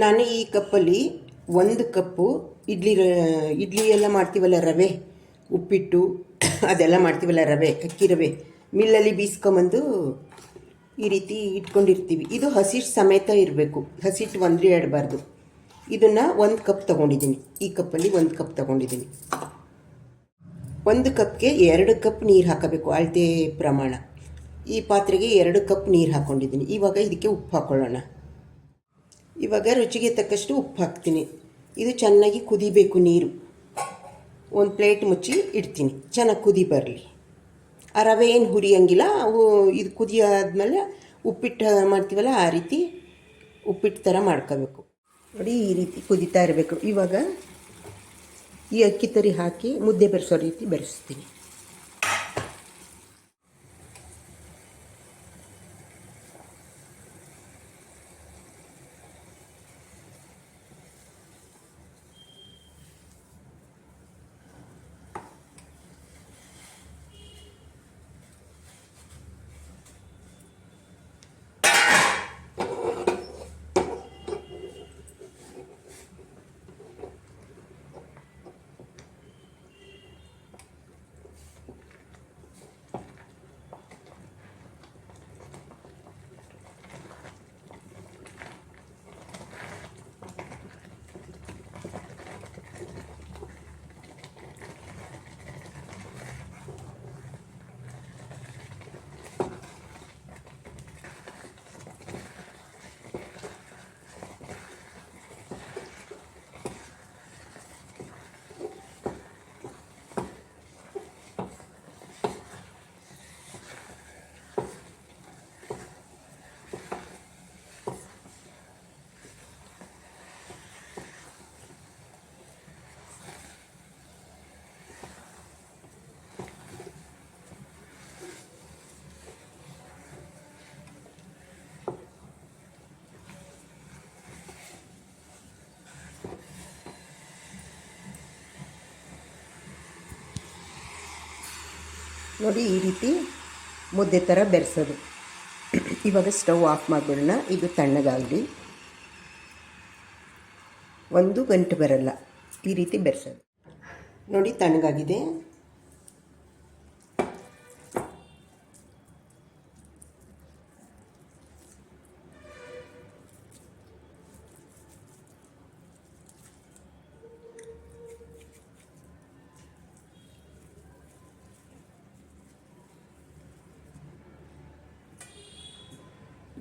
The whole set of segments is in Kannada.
ನಾನು ಈ ಕಪ್ಪಲ್ಲಿ ಒಂದು ಕಪ್ಪು ಇಡ್ಲಿ ಇಡ್ಲಿ ಎಲ್ಲ ಮಾಡ್ತೀವಲ್ಲ ರವೆ, ಉಪ್ಪಿಟ್ಟು, ಅದೆಲ್ಲ ಮಾಡ್ತೀವಲ್ಲ ರವೆ, ಅಕ್ಕಿ ರವೆ, ಮಿಲ್ಲಲ್ಲಿ ಬೀಸ್ಕೊಂಬಂದು ಈ ರೀತಿ ಇಟ್ಕೊಂಡಿರ್ತೀವಿ. ಇದು ಹಸಿಟ್ಟು ಸಮೇತ ಇರಬೇಕು. ಹಸಿಟ್ಟು ಒಂದ್ರೆ ಆಡಬಾರ್ದು ಇದನ್ನು ಒಂದು ಕಪ್ ತೊಗೊಂಡಿದ್ದೀನಿ. ಈ ಕಪ್ಪಲ್ಲಿ ಒಂದು ಕಪ್ ತೊಗೊಂಡಿದ್ದೀನಿ. ಒಂದು ಕಪ್ಗೆ ಎರಡು ಕಪ್ ನೀರು ಹಾಕಬೇಕು, ಅಳತೆ ಪ್ರಮಾಣ. ಈ ಪಾತ್ರೆಗೆ ಎರಡು ಕಪ್ ನೀರು ಹಾಕ್ಕೊಂಡಿದ್ದೀನಿ ಇವಾಗ ಇದಕ್ಕೆ ಉಪ್ಪು ಹಾಕ್ಕೊಳ್ಳೋಣ ಇವಾಗ ರುಚಿಗೆ ತಕ್ಕಷ್ಟು ಉಪ್ಪು ಹಾಕ್ತೀನಿ. ಇದು ಚೆನ್ನಾಗಿ ಕುದಿಬೇಕು ನೀರು. ಒಂದು ಪ್ಲೇಟ್ ಮುಚ್ಚಿ ಇಡ್ತೀನಿ. ಚೆನ್ನಾಗಿ ಕುದಿ ಬರಲಿ. ಆ ರವೆ ಏನು ಹುರಿಯಂಗಿಲ್ಲ ಇದು ಕುದಿಯಾದಮೇಲೆ ಉಪ್ಪಿಟ್ಟು ಮಾಡ್ತೀವಲ್ಲ ಆ ರೀತಿ ಉಪ್ಪಿಟ್ಟು ಥರ ಮಾಡ್ಕೋಬೇಕು. ನೋಡಿ ಈ ರೀತಿ ಕುದಿತಾ ಇರಬೇಕು. ಇವಾಗ ಈ ಅಕ್ಕಿ ತರಿ ಹಾಕಿ ಮುದ್ದೆ ಬೆರೆಸೋ ರೀತಿ ಬೆರೆಸ್ತೀನಿ. ನೋಡಿ ಈ ರೀತಿ ಮುದ್ದೆ ಥರ ಬೆರೆಸೋದು. ಇವಾಗ ಸ್ಟವ್ ಆಫ್ ಮಾಡಿಬಿಡೋಣ ಇದು ತಣ್ಣಗಾಗಲಿ. ಒಂದು ಗಂಟೆ ಬರಲ್ಲ. ಈ ರೀತಿ ಬೆರೆಸೋದು. ನೋಡಿ ತಣ್ಣಗಾಗಿದೆ.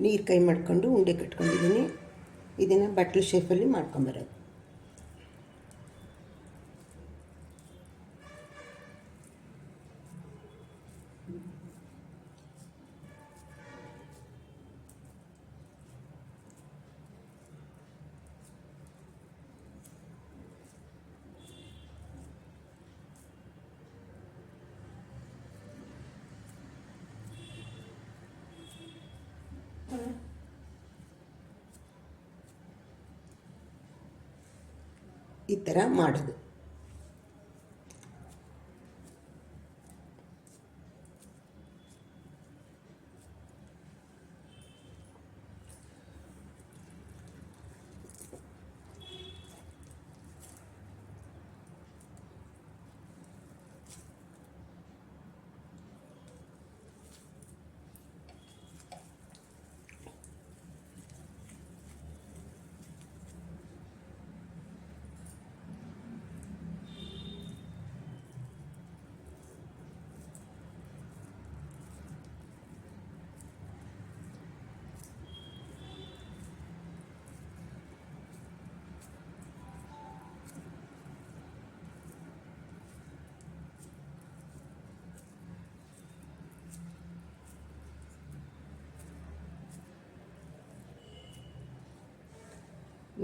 ನೀರು ಕೈ ಮಾಡ್ಕೊಂಡು ಉಂಡೆ ಕಟ್ಕೊಂಡಿದ್ದೀನಿ. ಇದನ್ನು ಬಟ್ಲು ಶೇಪಲ್ಲಿ ಮಾಡ್ಕೊಂಬರೋದು. ಈ ಥರ ಮಾಡೋದು.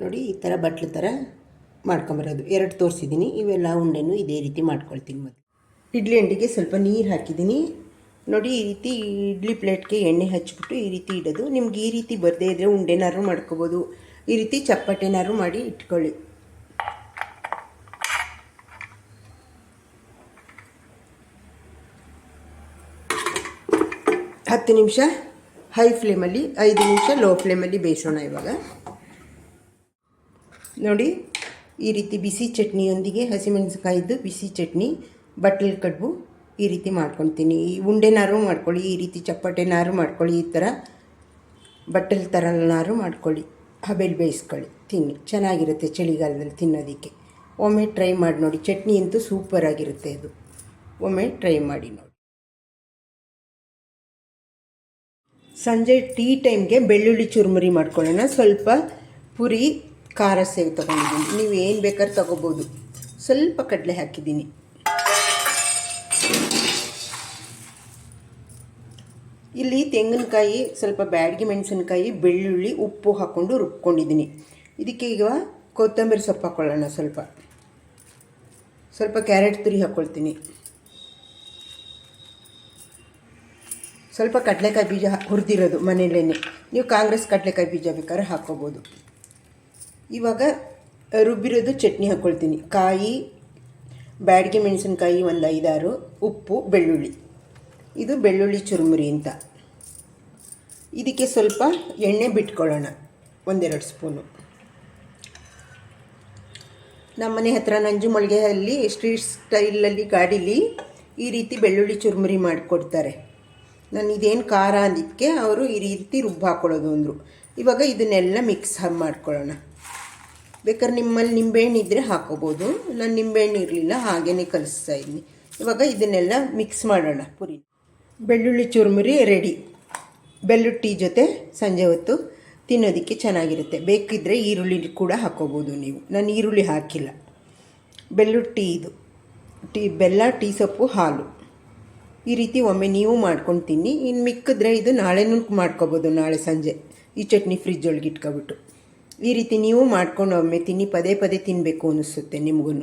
ನೋಡಿ ಈ ಥರ ಬಟ್ಲು ಥರ ಮಾಡ್ಕೊಂಬರೋದು. ಎರಡು ತೋರಿಸಿದ್ದೀನಿ. ಇವೆಲ್ಲ ಉಂಡೆನೂ ಇದೇ ರೀತಿ ಮಾಡ್ಕೊಳ್ತೀನಿ ಮೊದಲು ಇಡ್ಲಿ ಅಂಡಿಗೆ ಸ್ವಲ್ಪ ನೀರು ಹಾಕಿದ್ದೀನಿ. ನೋಡಿ ಈ ರೀತಿ ಇಡ್ಲಿ ಪ್ಲೇಟ್ಗೆ ಎಣ್ಣೆ ಹಚ್ಚಿಬಿಟ್ಟು ಈ ರೀತಿ ಇಡೋದು. ನಿಮ್ಗೆ ಈ ರೀತಿ ಬರದೇ ಇದ್ದರೆ ಉಂಡೆನಾರು ಮಾಡ್ಕೋಬೋದು. ಈ ರೀತಿ ಚಪ್ಪಟೆನಾರು ಮಾಡಿ ಇಟ್ಕೊಳ್ಳಿ. ಹತ್ತು ನಿಮಿಷ ಹೈ ಫ್ಲೇಮಲ್ಲಿ, ಐದು ನಿಮಿಷ ಲೋ ಫ್ಲೇಮಲ್ಲಿ ಬೇಯಿಸೋಣ ಇವಾಗ. ನೋಡಿ, ಈ ರೀತಿ ಬಿಸಿ ಚಟ್ನಿಯೊಂದಿಗೆ ಹಸಿಮೆಣಸಿಕಾಯಿದ್ದು ಬಿಸಿ ಚಟ್ನಿ ಬಟ್ಟಲು ಕಡುಬು ಈ ರೀತಿ ಮಾಡ್ಕೊತೀನಿ. ಈ ಉಂಡೆನಾರು ಮಾಡ್ಕೊಳ್ಳಿ, ಈ ರೀತಿ ಚಪ್ಪಟೆನಾರು ಮಾಡ್ಕೊಳ್ಳಿ, ಈ ಥರ ಬಟ್ಟಲ್ ಥರನಾರು ಮಾಡ್ಕೊಳ್ಳಿ. ಹಬೆಲ್ ಬೇಯಿಸ್ಕೊಳ್ಳಿ, ತಿನ್ನಿ. ಚೆನ್ನಾಗಿರುತ್ತೆ ಚಳಿಗಾಲದಲ್ಲಿ ತಿನ್ನೋದಕ್ಕೆ. ಒಮ್ಮೆ ಟ್ರೈ ಮಾಡಿ ನೋಡಿ, ಚಟ್ನಿ ಅಂತೂ ಸೂಪರಾಗಿರುತ್ತೆ ಅದು. ಒಮ್ಮೆ ಟ್ರೈ ಮಾಡಿ ನೋಡಿ. ಸಂಜೆ ಟೀ ಟೈಮ್ಗೆ ಬೆಳ್ಳುಳ್ಳಿ ಚುರುಮುರಿ ಮಾಡ್ಕೊಳ್ಳೋಣ. ಸ್ವಲ್ಪ ಪುರಿ ಖಾರ ಸೇವ್ ತೊಗೊಂಡಿದ್ದೀನಿ. ನೀವು ಏನು ಬೇಕಾದ್ರೂ ತೊಗೋಬೋದು. ಸ್ವಲ್ಪ ಕಡಲೆ ಹಾಕಿದ್ದೀನಿ. ಇಲ್ಲಿ ತೆಂಗಿನಕಾಯಿ, ಸ್ವಲ್ಪ ಬ್ಯಾಡಗಿ ಮೆಣಸಿನಕಾಯಿ, ಬೆಳ್ಳುಳ್ಳಿ, ಉಪ್ಪು ಹಾಕ್ಕೊಂಡು ರುಬ್ಕೊಂಡಿದ್ದೀನಿ. ಇದಕ್ಕೆ ಈಗ ಕೊತ್ತಂಬರಿ ಸೊಪ್ಪು ಹಾಕ್ಕೊಳ್ಳೋಣ ಸ್ವಲ್ಪ. ಸ್ವಲ್ಪ ಕ್ಯಾರೆಟ್ ತುರಿ ಹಾಕ್ಕೊಳ್ತೀನಿ ಸ್ವಲ್ಪ ಕಡಲೆಕಾಯಿ ಬೀಜ ಹುರಿದಿರೋದು ಮನೆಯಲ್ಲೇ ನೀವು ಕಾಂಗ್ರೆಸ್ ಕಡಲೆಕಾಯಿ ಬೀಜ ಬೇಕಾದ್ರೆ ಹಾಕ್ಕೋಬೋದು ಇವಾಗ ರುಬ್ಬಿರೋದು ಚಟ್ನಿ ಹಾಕ್ಕೊಳ್ತೀನಿ ಕಾಯಿ, ಬ್ಯಾಡಿಗೆ ಮೆಣಸಿನ್ಕಾಯಿ ಒಂದು ಐದಾರು, ಉಪ್ಪು, ಬೆಳ್ಳುಳ್ಳಿ. ಇದು ಬೆಳ್ಳುಳ್ಳಿ ಚುರುಮುರಿ ಅಂತ. ಇದಕ್ಕೆ ಸ್ವಲ್ಪ ಎಣ್ಣೆ ಬಿಟ್ಕೊಳ್ಳೋಣ, ಒಂದೆರಡು ಸ್ಪೂನು. ನಮ್ಮನೆ ಹತ್ರ ನಂಜುಮಳಿಗೆಯಲ್ಲಿ ಸ್ಟ್ರೀಟ್ ಸ್ಟೈಲಲ್ಲಿ ಗಾಡೀಲಿ ಈ ರೀತಿ ಬೆಳ್ಳುಳ್ಳಿ ಚುರುಮುರಿ ಮಾಡಿಕೊಡ್ತಾರೆ. ನಾನು ಇದೇನು ಖಾರ ಅಂದಿದ್ದಕ್ಕೆ ಅವರು ಈ ರೀತಿ ರುಬ್ಬು ಹಾಕ್ಕೊಳ್ಳೋದು ಅಂದರು. ಇವಾಗ ಇದನ್ನೆಲ್ಲ ಮಿಕ್ಸ್ ಮಾಡ್ಕೊಳ್ಳೋಣ. ಬೇಕಾದ್ರೆ ನಿಮ್ಮಲ್ಲಿ ನಿಂಬೆಹಣ್ಣು ಇದ್ದರೆ ಹಾಕೋಬೋದು. ನಾನು ನಿಂಬೆಹಣ್ಣು ಇರಲಿಲ್ಲ ಹಾಗೇ ಕಲಿಸ್ತಾ ಇದ್ದೀನಿ. ಇವಾಗ ಇದನ್ನೆಲ್ಲ ಮಿಕ್ಸ್ ಮಾಡೋಣ ಪುರಿ. ಬೆಳ್ಳುಳ್ಳಿ ಚುರುಮುರಿ ರೆಡಿ ಬೆಳ್ಳುಳ್ಳಿ ಟೀ ಜೊತೆ ಸಂಜೆ ಹೊತ್ತು ತಿನ್ನೋದಕ್ಕೆ ಚೆನ್ನಾಗಿರುತ್ತೆ. ಬೇಕಿದ್ದರೆ ಈರುಳ್ಳಿ ಕೂಡ ಹಾಕೋಬೋದು ನೀವು. ನಾನು ಈರುಳ್ಳಿ ಹಾಕಿಲ್ಲ. ಬೆಳ್ಳುಳ್ಳಿ ಟೀ ಇದು. ಟೀ, ಬೆಲ್ಲ, ಟೀ ಸೊಪ್ಪು, ಹಾಲು. ಈ ರೀತಿ ಒಮ್ಮೆ ನೀವು ಮಾಡ್ಕೊಂಡು ತಿನ್ನಿ. ಇನ್ನು ಮಿಕ್ಕಿದ್ರೆ ಇದು ನಾಳೆನೂ ಮಾಡ್ಕೋಬೋದು, ನಾಳೆ ಸಂಜೆ. ಈ ಚಟ್ನಿ ಫ್ರಿಜ್ ಒಳಗೆ ಇಟ್ಕೊಬಿಟ್ಟು. ಈ ರೀತಿ ನೀವು ಮಾಡ್ಕೊಂಡು ಒಮ್ಮೆ ತಿನ್ನಿ ಪದೇ ಪದೇ ತಿನ್ನಬೇಕು ಅನಿಸುತ್ತೆ ನಿಮಗೂ